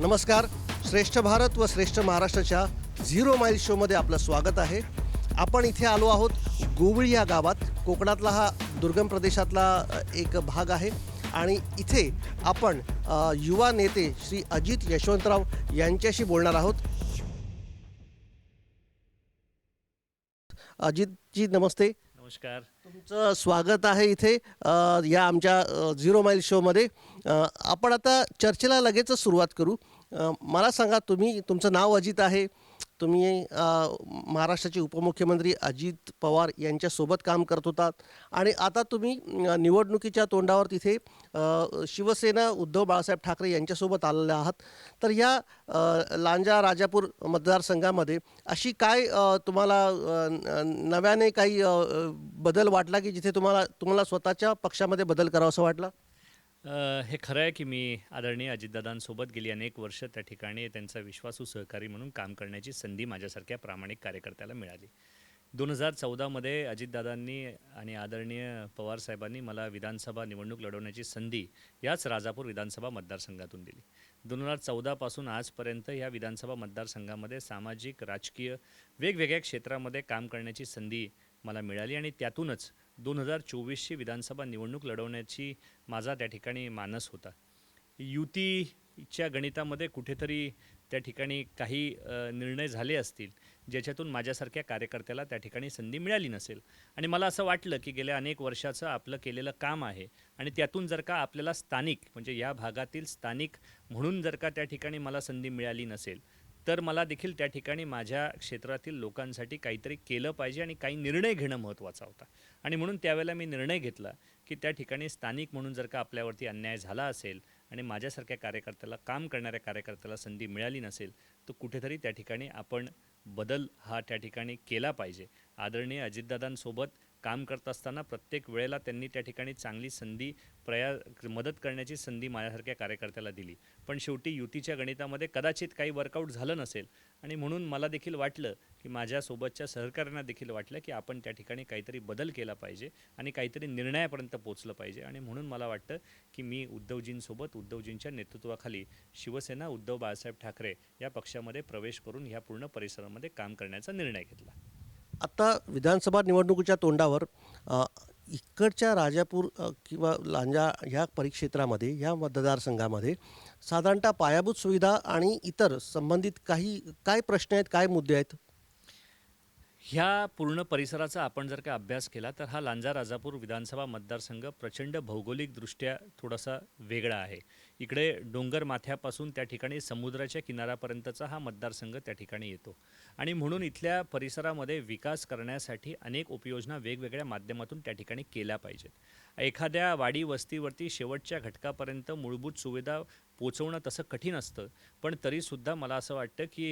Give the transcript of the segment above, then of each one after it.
नमस्कार. श्रेष्ठ भारत व श्रेष्ठ महाराष्ट्राच्या झिरो माईल शोमध्ये आपलं स्वागत आहे. आपण इथे आलो आहोत गोवळी या गावात. कोकणातला हा दुर्गम प्रदेशातला एक भाग आहे. आणि इथे आपण युवा नेते श्री अजित यशवंतराव यांच्याशी बोलणार आहोत. अजितजी नमस्ते. नमस्कार. तुमचं स्वागत आहे इथे अ, या आमच्या झिरो माईल शोमध्ये अ, आपण आता चर्चेला लगेचच सुरुवात करू. अ, मला सांगा तुम्ही तुमचं नाव अजित आहे. तुम्ही महाराष्ट्राचे उपमुख्यमंत्री अजित पवार यांच्यासोबत काम करत होतात. आणि आता तुम्ही निवडणुकीच्या तोंडावर तिथे शिवसेना उद्धव बाळासाहेब ठाकरे यांच्यासोबत आलेले आहात. तर या लांजा राजापूर मतदारसंघामध्ये अशी काय तुम्हाला नव्याने काही बदल वाटला की जिथे तुम्हाला तुम्हाला स्वतःच्या पक्षामध्ये बदल करावासा वाटला? अ, हे खरं आहे की मी आदरणीय अजितदादांसोबत गेली अनेक वर्ष त्या ठिकाणी त्यांचा विश्वासू सहकारी म्हणून काम करण्याची संधी माझ्यासारख्या प्रामाणिक कार्यकर्त्याला मिळाली. दोन हजार चौदामध्ये अजितदादांनी आणि आदरणीय पवारसाहेबांनी मला विधानसभा निवडणूक लढवण्याची संधी याच राजापूर विधानसभा मतदारसंघातून दिली. दोन हजार चौदापासून आजपर्यंत या विधानसभा मतदारसंघामध्ये सामाजिक राजकीय वेगवेगळ्या क्षेत्रामध्ये काम करण्याची संधी मला मिळाली आणि त्यातूनच दोन हजार चोवीसची विधानसभा निवडणूक लढवण्याची माझा त्या ठिकाणी मानस होता. युतीच्या गणितामध्ये कुठेतरी त्या ठिकाणी काही निर्णय झाले असतील ज्याच्यातून माझ्यासारख्या कार्यकर्त्याला त्या ठिकाणी संधी मिळाली नसेल. आणि मला असं वाटलं की गेल्या अनेक वर्षाचं आपलं केलेलं काम आहे आणि त्यातून जर का आपल्याला स्थानिक म्हणजे या भागातील स्थानिक म्हणून जर का त्या ठिकाणी मला संधी मिळाली नसेल तर मला देखील त्या ठिकाणी माझ्या क्षेत्रातील लोकांसाठी काहीतरी केलं पाहिजे आणि काही निर्णय घेणं महत्त्वाचा होता. आणि म्हणून त्यावेळेला मी निर्णय घेतला की त्या ठिकाणी स्थानिक म्हणून जर का आपल्यावरती अन्याय झाला असेल आणि माझ्यासारख्या कार्यकर्त्याला काम करणाऱ्या कार्यकर्त्याला संधी मिळाली नसेल तर कुठेतरी त्या ठिकाणी आपण बदल हा त्या ठिकाणी केला पाहिजे. आदरणीय अजितदादांसोबत काम करत असताना प्रत्येक वेळेला त्यांनी त्या ठिकाणी चांगली संधी प्रया मदत करण्याची संधी माझ्यासारख्या कार्यकर्त्याला दिली. पण शेवटी युतीच्या गणितामध्ये कदाचित काही वर्कआउट झालं नसेल आणि म्हणून मला देखील वाटलं की माझ्यासोबतच्या सहकाऱ्यांना देखील वाटलं की आपण त्या ठिकाणी काहीतरी बदल केला पाहिजे आणि काहीतरी निर्णयापर्यंत पोचलं पाहिजे आणि म्हणून मला वाटतं की मी उद्धवजींसोबत उद्धवजींच्या नेतृत्वाखाली शिवसेना उद्धव बाळासाहेब ठाकरे या पक्षामध्ये प्रवेश करून ह्या पूर्ण परिसरामध्ये काम करण्याचा निर्णय घेतला. आता विधानसभा निवडणुकीच्या तोंडावर इकडच्या राजापूर किंवा लांजा ह्या परिक्षेत्रामध्ये ह्या मतदारसंघामध्ये साधारणतः पायाभूत सुविधा आणि इतर संबंधित काही काय प्रश्न आहेत काय मुद्दे आहेत? ह्या पूर्ण परिसराचा आपण जर का अभ्यास केला तर हा लांजा राजापूर विधानसभा मतदारसंघ प्रचंड भौगोलिकदृष्ट्या थोडासा वेगळा आहे. इकडे डोंगर माथ्यापासून त्या ठिकाणी समुद्राच्या किनाऱ्यापर्यंतचा हा मतदारसंघ त्या ठिकाणी येतो. आणि म्हणून इथल्या परिसरामध्ये विकास करण्यासाठी अनेक उपयोजना वेगवेगळ्या माध्यमातून त्या ठिकाणी केल्या पाहिजेत. एखाद्या वाडी वस्तीवरती शेवटच्या घटकापर्यंत मूलभूत सुविधा पोचवणं तसं कठीण असतं पण तरीसुद्धा मला असं वाटतं की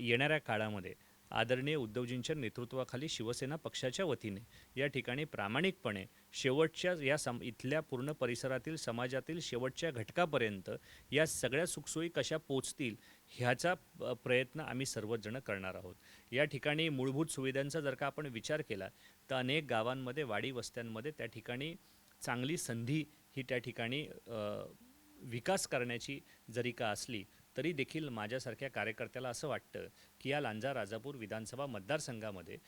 येणाऱ्या काळामध्ये आदरणीय उद्धवजींच्या नेतृत्वाखाली शिवसेना पक्षाच्या वतीने या ठिकाणी प्रामाणिकपणे शेवटच्या या सम इथल्या पूर्ण परिसरातील समाजातील शेवटच्या घटकापर्यंत या सगळ्या सुखसोयी कशा पोचतील ह्याचा प्रयत्न आम्ही सर्वजण करणार आहोत. या ठिकाणी मूलभूत सुविधांचा जर का आपण विचार केला तर अनेक गावांमध्ये वाडी वस्त्यांमध्ये त्या ठिकाणी चांगली संधी ही त्या ठिकाणी विकास करण्याची जरी का असली तरी देखील माझ्यासारख्या कार्यकर्त्याला असं वाटतं की या लांजा राजापूर विधानसभा मतदारसंघामध्ये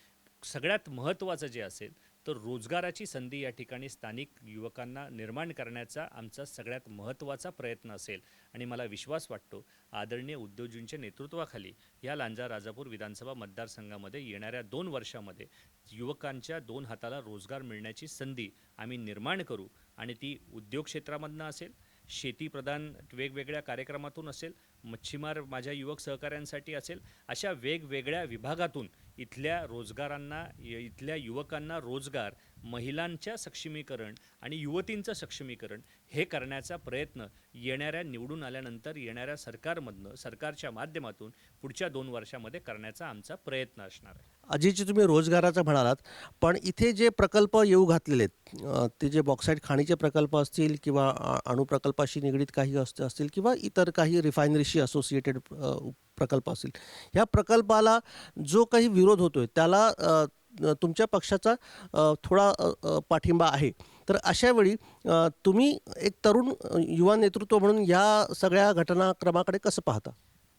सगळ्यात महत्त्वाचं जे असेल तर रोजगाराची संधी या ठिकाणी स्थानिक युवकांना निर्माण करण्याचा आमचा सगळ्यात महत्त्वाचा प्रयत्न असेल. आणि मला विश्वास वाटतो आदरणीय उद्योजींच्या नेतृत्वाखाली या लांजा राजापूर विधानसभा मतदारसंघामध्ये येणाऱ्या दोन वर्षामध्ये युवकांच्या दोन हाताला रोजगार मिळण्याची संधी आम्ही निर्माण करू. आणि ती उद्योग क्षेत्रामधनं असेल शेतीप्रधान वेगवेगळ्या कार्यक्रमातून असेल मच्छीमार माझ्या युवक सहकाऱ्यांसाठी असेल अशा वेगवेगळ्या विभागातून इथल्या रोजगारांना इथल्या युवकांना रोजगार महिलांच्या सक्षमीकरण आणि युवतींचं सक्षमीकरण हे करण्याचा प्रयत्न येणाऱ्या निवडून आल्यानंतर येणाऱ्या सरकारमधनं सरकारच्या माध्यमातून पुढच्या दोन वर्षामध्ये करण्याचा आमचा प्रयत्न असणार आहे. अजितजी तुम्ही रोजगाराचं म्हणालात पण इथे जे प्रकल्प येऊ घातलेले आहेत ते जे बॉक्साईट खाणीचे प्रकल्प असतील किंवा अणुप्रकल्पाशी निगडीत काही असत असतील किंवा इतर काही रिफायनरीशी असोसिएटेड प्रकल्प असतील ह्या प्रकल्पाला जो काही विरोध होतोय त्याला तुमच्या पक्षाचा थोडा पाठिंबा आहे. तर अशावेळी तुम्ही एक तरुण युवा नेतृत्व म्हणून या सगळ्या घटनाक्रमाकडे कसं पाहता?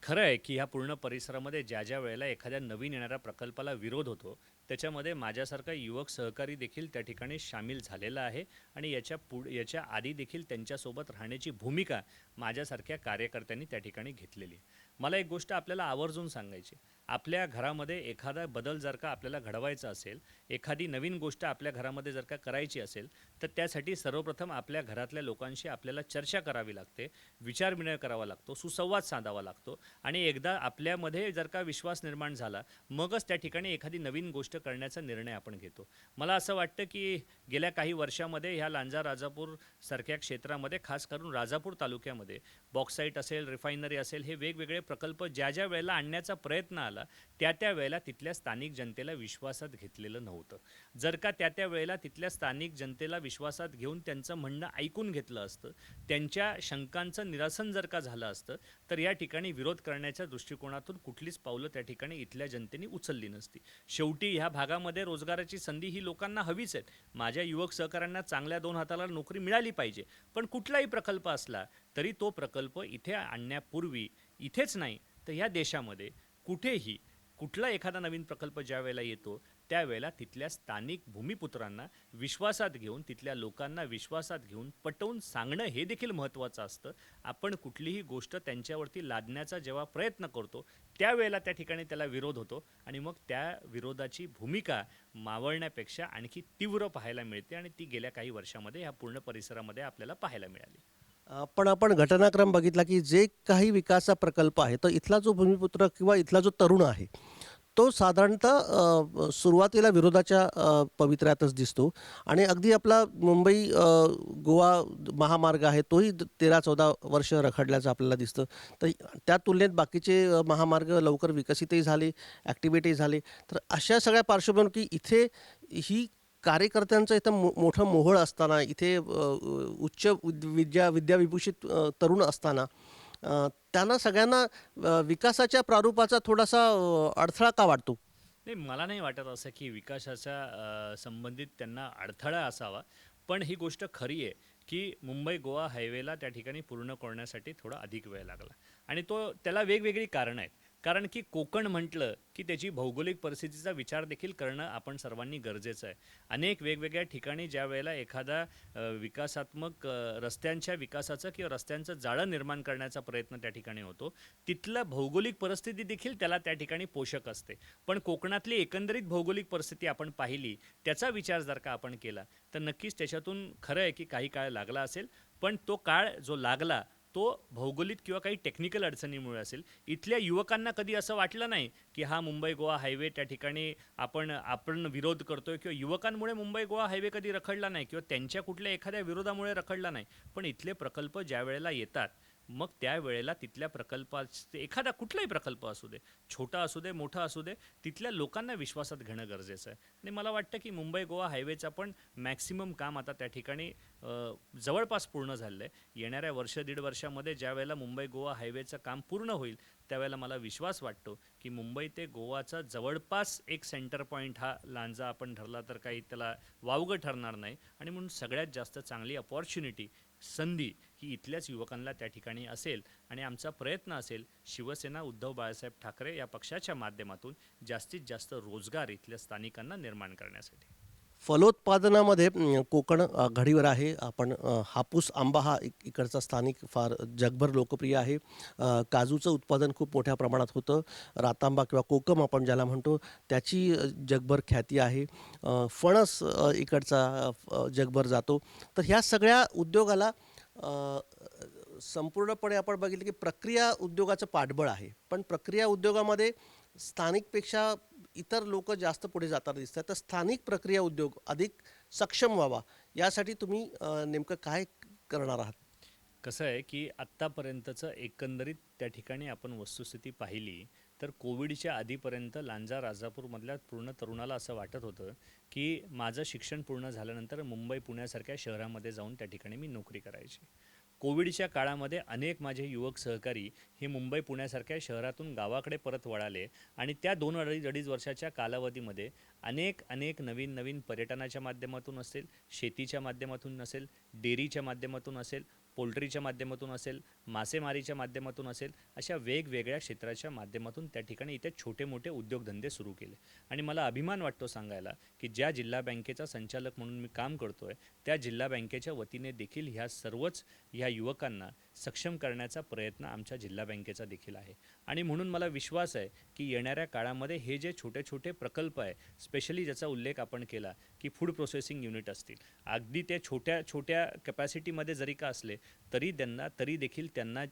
खरं आहे की ह्या पूर्ण परिसरामध्ये ज्या ज्या वेळेला एखाद्या नवीन येणाऱ्या प्रकल्पाला विरोध होतो त्याच्यामध्ये माझ्यासारखा युवक सहकारी देखील त्या ठिकाणी सामील झालेला आहे आणि याच्या पुढ याच्या आधी देखील त्यांच्यासोबत राहण्याची भूमिका माझ्यासारख्या कार्यकर्त्यांनी त्या ठिकाणी घेतलेली आहे. मला एक गोष्ट आपल्याला आवर्जून सांगायची आपल्या घरामध्ये एखादा बदल जर का आपल्याला घडवायचा असेल एखादी नवीन गोष्ट आपल्या घरामध्ये जर का करायची असेल तर त्यासाठी सर्वप्रथम आपल्या घरातल्या लोकांशी आपल्याला चर्चा करावी लागते विचारविनिमय करावा लागतो सुसंवाद साधावा लागतो आणि एकदा आपल्यामध्ये जर का विश्वास निर्माण झाला मगच त्या ठिकाणी एखादी नवीन गोष्ट करण्याचा निर्णय आपण घेतो. मला असं वाटतं की गेल्या काही वर्षामध्ये ह्या लांजा राजापूर सारख्या क्षेत्रामध्ये खास करून राजापूर तालुक्यामध्ये बॉक्साईट असेल रिफायनरी असेल हे वेगवेगळे प्रकल्प ज्या ज्या वेळेला आणण्याचा प्रयत्न आला त्या त्या वेळेला तिथल्या स्थानिक जनतेला विश्वासात घेतलेलं नव्हतं. जर का त्या त्या वेळेला तिथल्या स्थानिक जनतेला विश्वासात घेऊन त्यांचं म्हणणं ऐकून घेतलं असतं त्यांच्या शंकांचं निरसन जर का झालं असतं तर या ठिकाणी विरोध करण्याच्या दृष्टिकोनातून कुठलीच पावलं त्या ठिकाणी इथल्या जनतेने उचलली नसती. शेवटी ह्या भागामध्ये रोजगाराची संधी ही लोकांना हवीच आहे माझ्या युवक सहकाऱ्यांना चांगल्या दोन हाताला नोकरी मिळाली पाहिजे. पण कुठलाही प्रकल्प असला तरी तो प्रकल्प इथे आणण्यापूर्वी इथेच नाही तर ह्या देशामध्ये कुठेही कुठला एखादा नवीन प्रकल्प ज्या वेळेला येतो त्यावेळेला तिथल्या स्थानिक भूमिपुत्रांना विश्वासात घेऊन तिथल्या लोकांना विश्वासात घेऊन पटवून सांगणं हे देखील महत्त्वाचं असतं. आपण कुठलीही गोष्ट त्यांच्यावरती लादण्याचा जेव्हा प्रयत्न करतो त्यावेळेला त्या ठिकाणी त्याला विरोध होतो आणि मग त्या विरोधाची भूमिका मावळण्यापेक्षा आणखी तीव्र पाहायला मिळते आणि ती गेल्या काही वर्षामध्ये ह्या पूर्ण परिसरामध्ये आपल्याला पाहायला मिळाली. पण आपण घटनाक्रम बघितला की जे काही विकासा प्रकल्प आहे तर इथला जो भूमिपुत्र किंवा इथला जो तरुण आहे तो साधारणतः सुरुवातीला विरोधाच्या पवित्र्यातच दिसतो. आणि अगदी आपला मुंबई गोवा महामार्ग आहे तोही तेरा चौदा वर्ष रखडल्याचं आपल्याला दिसतं. तर त्या तुलनेत बाकीचे महामार्ग लवकर विकसितही झाले ॲक्टिव्हिटी झाले. तर अशा सगळ्या पार्श्वभूमीवर की इथे ही कार्यकर्त्यांचं इथं मो मोठं मोहळ असताना इथे उच्च विद्या विद्याविभूषित तरुण असताना त्यांना सगळ्यांना विकासाच्या प्रारूपाचा थोडासा अडथळा का वाटतो? नाही मला नाही वाटत असं की विकासाच्या संबंधित त्यांना अडथळा असावा. पण ही गोष्ट खरी आहे की मुंबई गोवा हायवेला त्या ठिकाणी पूर्ण करण्यासाठी थोडा अधिक वेळ लागला. आणि तो त्याला वेगवेगळी कारणं आहेत. कारण की कोकण म्हटलं की त्याची भौगोलिक परिस्थितीचा विचार देखील करणं आपण सर्वांनी गरजेचं आहे. अनेक वेगवेगळ्या ठिकाणी ज्या वेळेला एखादा विकासात्मक रस्त्यांच्या विकासाचं किंवा रस्त्यांचं जाळं निर्माण करण्याचा प्रयत्न त्या ठिकाणी होतो तिथलं भौगोलिक परिस्थिती देखील त्याला त्या ठिकाणी पोषक असते. पण कोकणातली एकंदरीत भौगोलिक परिस्थिती आपण पाहिली त्याचा विचार जर का आपण केला तर नक्कीच त्याच्यातून खरं आहे की काही काळ लागला असेल पण तो काळ जो लागला तो भौगोलिक किंवा काही टेक्निकल अडचणीमुळे असेल. इथल्या युवकांना कधी असं वाटलं नाही की हा मुंबई गोवा हायवे त्या ठिकाणी आपण आपण विरोध करतोय किंवा युवकांमुळे मुंबई गोवा हायवे कधी रखडला नाही किंवा त्यांच्या कुठल्या एखाद्या विरोधामुळे रखडला नाही. पण इथले प्रकल्प ज्या वेळेला येतात मग त्यावेळेला तिथल्या प्रकल्पाचे एखादा कुठलाही प्रकल्प असू दे छोटा असू दे मोठा असू दे तिथल्या लोकांना विश्वासात घेणं गरजेचं आहे. आणि मला वाटतं की मुंबई गोवा हायवेचं पण मॅक्सिमम काम आता त्या ठिकाणी जवळपास पूर्ण झालेलं आहे येणाऱ्या वर्ष दीड वर्षामध्ये ज्या वेळेला मुंबई गोवा हायवेचं काम पूर्ण होईल त्यावेळेला मला विश्वास वाटतो की मुंबई ते गोवाचा जवळपास एक सेंटर पॉईंट हा लांजा आपण ठरला तर काही त्याला वावगं ठरणार नाही. आणि म्हणून सगळ्यात जास्त चांगली अपॉर्च्युनिटी संधी ही इथल्याच युवकांना त्या ठिकाणी असेल आणि आमचा प्रयत्न असेल शिवसेना उद्धव बाळासाहेब ठाकरे या पक्षाच्या माध्यमातून जास्तीत जास्त रोजगार इथल्या स्थानिकांना निर्माण करण्यासाठी. फलोत्पादनामध्ये कोकण आघाडीवर घडीवर आहे. आपण हापूस आंबा हा इकडचा स्थानिक फार जगभर लोकप्रिय आहे. काजूचं उत्पादन खूप मोठ्या प्रमाणात होतं. रातांबा किंवा कोकम आपण ज्याला म्हणतो त्याची जगभर ख्याती आहे. फणस इकडचा जगभर जातो. तर ह्या सगळ्या उद्योगाला संपूर्णपणे आपण बघितलं की प्रक्रिया उद्योगाचं पाठबळ आहे. पण प्रक्रिया उद्योगामध्ये स्थानिकपेक्षा इतर लोक जास्त पुढे जाताना दिसतात. तर स्थानिक प्रक्रिया उद्योग अधिक सक्षम व्हावा यासाठी तुम्ही नेमकं काय करणार आहात? कसं आहे की आत्तापर्यंतचं एकंदरीत त्या ठिकाणी आपण वस्तुस्थिती पाहिली तर कोविडच्या आधीपर्यंत लांजा राजापूरमधल्या पूर्ण तरुणाला असं वाटत होतं की माझं शिक्षण पूर्ण झाल्यानंतर मुंबई पुण्यासारख्या शहरामध्ये जाऊन त्या ठिकाणी मी नोकरी करायची. कोविडच्या काळामध्ये अनेक माझे युवक सहकारी हे मुंबई पुण्यासारख्या शहरातून गावाकडे परत वळाले आणि त्या दोन अडीच अडीच वर्षाच्या कालावधीमध्ये अनेक अनेक नवीन नवीन पर्यटनाच्या माध्यमातून असेल शेतीच्या माध्यमातून असेल डेअरीच्या माध्यमातून असेल पोल्ट्रीच्या माध्यमातून असेल मासेमारीच्या माध्यमातून असेल अशा वेगवेगळ्या क्षेत्राच्या माध्यमातून त्या ठिकाणी इथे छोटे मोठे उद्योगधंदे सुरू केले. आणि मला अभिमान वाटतो सांगायला की ज्या जिल्हा बँकेचा संचालक म्हणून मी काम करतो आहे त्या जिल्हा बँकेच्या वतीने देखील ह्या सर्वच ह्या युवकांना सक्षम करण्याचा प्रयत्न आमच्या जिल्हा बँकेचा देखील आहे. आणि म्हणून मला विश्वास आहे की येणाऱ्या काळामध्ये हे जे छोटे छोटे प्रकल्प आहे स्पेशली ज्याचा उल्लेख आपण केला की फूड प्रोसेसिंग युनिट असतील अगदी ते छोट्या छोट्या कॅपॅसिटीमध्ये जरी का असले तरी त्यांना तरी देखील त्यांना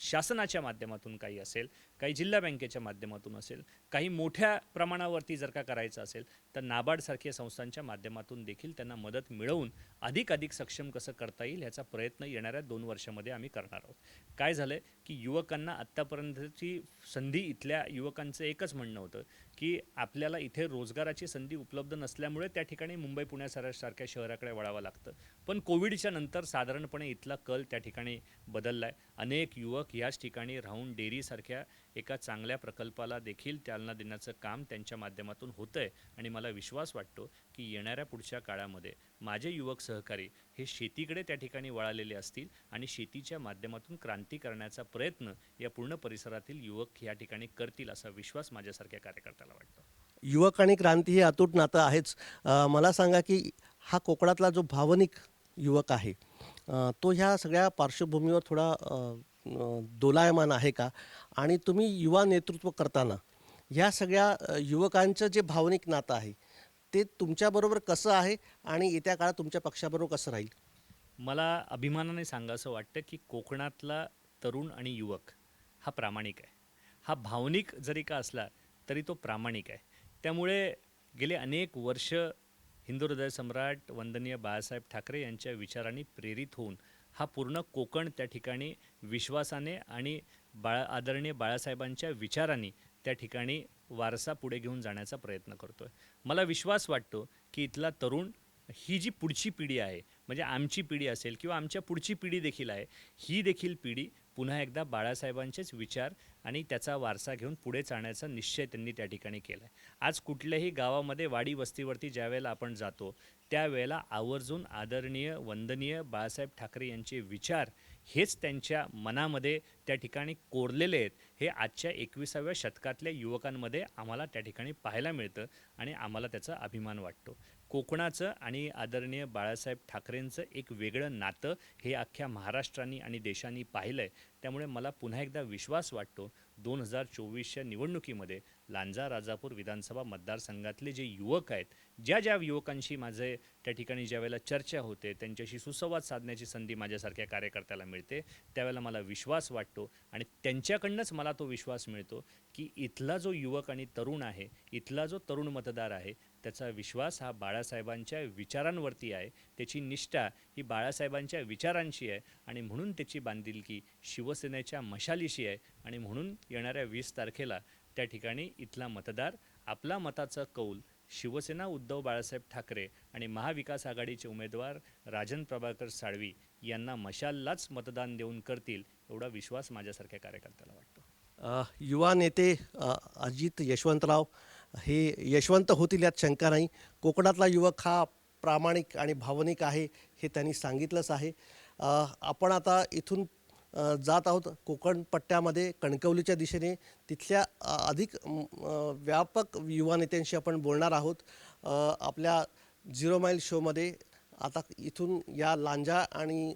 शासनाच्या माध्यमातून काही असेल. काही जिल्हा बँकेच्या माध्यमातून असेल काही मोठ्या प्रमाणावरती जर का करायचं असेल तर नाबार्डसारख्या संस्थांच्या माध्यमातून देखील त्यांना मदत मिळवून अधिक अधिक सक्षम कसं करता येईल ह्याचा प्रयत्न येणाऱ्या दोन वर्षामध्ये आम्ही करणार आहोत. काय झालं की युवकांना आत्तापर्यंतची संधी इथल्या युवकांचं एकच म्हणणं होतं की आपल्याला इथे रोजगाराची संधी उपलब्ध नसल्यामुळे त्या ठिकाणी मुंबई पुण्यासारख्या शहराकडे वळावं लागतं. पण कोविडच्या नंतर साधारणपणे इथला कल त्या ठिकाणी बदलला आहे अनेक युवक याच ठिकाणी राहून डेअरीसारख्या एका चांगल्या प्रकल्पाला देखील चालना देण्याचं काम त्यांच्या माध्यमातून होतं आहे आणि मला विश्वास वाटतो की येणाऱ्या पुढच्या काळामध्ये माझे युवक सहकारी हे शेतीकडे त्या ठिकाणी वळालेले असतील आणि शेतीच्या माध्यमातून क्रांती करण्याचा प्रयत्न या पूर्ण परिसरातील युवक या ठिकाणी करतील असा विश्वास माझ्यासारख्या कार्यकर्त्याला वाटतो. युवक आणि क्रांती हे अतूट नातं आहेच. मला सांगा की हा कोकणातला जो भावनिक युवक आहे तो ह्या सगळ्या पार्श्वभूमीवर थोडा दोलायमान आहे का? आणि तुम्ही युवा नेतृत्व करताना ह्या सगळ्या युवकांचं जे भावनिक नातं आहे ते तुमच्याबरोबर कसं आहे? आणि येत्या काळात तुमच्या पक्षाबरोबर कसं राहील? मला अभिमानाने सांगावं वाटतं की कोकणातला तरुण आणि युवक हा प्रामाणिक आहे. हा भावनिक जरी का असला तरी तो प्रामाणिक आहे. त्यामुळे गेले अनेक वर्ष हिंदू हृदय सम्राट वंदनीय बाळासाहेब ठाकरे यांच्या विचारांनी प्रेरित होऊन हा पूर्ण कोकण त्या ठिकाणी विश्वासाने आणि बाळा आदरणीय बाळासाहेबांच्या विचारांनी त्या ठिकाणी वारसा पुढे घेऊन जाण्याचा प्रयत्न करतो आहे मला विश्वास वाटतो की इथला तरुण ही जी पुढची पिढी आहे म्हणजे आमची पिढी असेल किंवा आमच्या पुढची पिढी देखील आहे ही देखील पिढी पुन्हा एकदा बाळासाहेबांचेच विचार आणि त्याचा वारसा घेऊन पुढे जाण्याचा निश्चय त्यांनी त्या ठिकाणी केला आहे आज कुठल्याही गावामध्ये वाडी वस्तीवरती ज्या वेळेला आपण जातो त्यावेळेला आवर्जून आदरणीय वंदनीय बाळासाहेब ठाकरे यांचे विचार हेच त्यांच्या मनामध्ये त्या ठिकाणी कोरलेले आहेत. हे आजच्या एकविसाव्या शतकातल्या युवकांमध्ये आम्हाला त्या ठिकाणी पाहायला मिळतं आणि आम्हाला त्याचा अभिमान वाटतो. कोकणाचं आणि आदरणीय बाळासाहेब ठाकरेंचं एक वेगळं नातं हे अख्ख्या महाराष्ट्राने आणि देशाने पाहिलं आहे त्यामुळे मला पुन्हा एकदा विश्वास वाटतो दोन हजार चोवीसच्या निवडणुकीमध्ये लांजा राजापूर विधानसभा मतदारसंघातले जे युवक आहेत ज्या ज्या युवकांशी माझे त्या ठिकाणी ज्यावेळेला चर्चा होते त्यांच्याशी सुसंवाद साधण्याची संधी माझ्यासारख्या कार्यकर्त्याला मिळते त्यावेळेला मला विश्वास वाटतो आणि त्यांच्याकडनंच मला तो विश्वास मिळतो की इथला जो युवक आणि तरुण आहे इथला जो तरुण मतदार आहे त्याचा विश्वास हा बाळासाहेबांच्या विचारांवरती आहे त्याची निष्ठा ही बाळासाहेबांच्या विचारांशी आहे आणि म्हणून त्याची बांधिलकी शिवसेनेच्या मशालीशी आहे आणि म्हणून येणाऱ्या वीस तारखेला त्या ठिकाणी इथला मतदार आपला मताचा कौल शिवसेना उद्धव बाळासाहेब ठाकरे आणि महाविकास आघाडीचे उमेदवार राजन प्रभाकर साळवी यांना मशाललाच मतदान देऊन करतील एवढा विश्वास माझ्यासारख्या कार्यकर्त्याला वाटतो. युवा नेते अजित यशवंतराव हे यशवंत होतील यात शंका नाही. कोकणातला युवक हा प्रामाणिक आणि भावनिक आहे हे त्यांनी सांगितलंच आहे. आपण आता इथून जात आहोत. कोकण पट्ट्यामध्ये कणकवलीच्या दिशेने तिथल्या अधिक व्यापक युवा नेत्यांशी आपण बोलणार आहोत. आपल्या झिरो माईल शोमध्ये आता इथून या लांजा आणि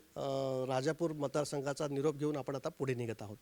राजापूर मतदारसंघाचा निरोप घेऊन आपण आता पुढे निघत आहोत.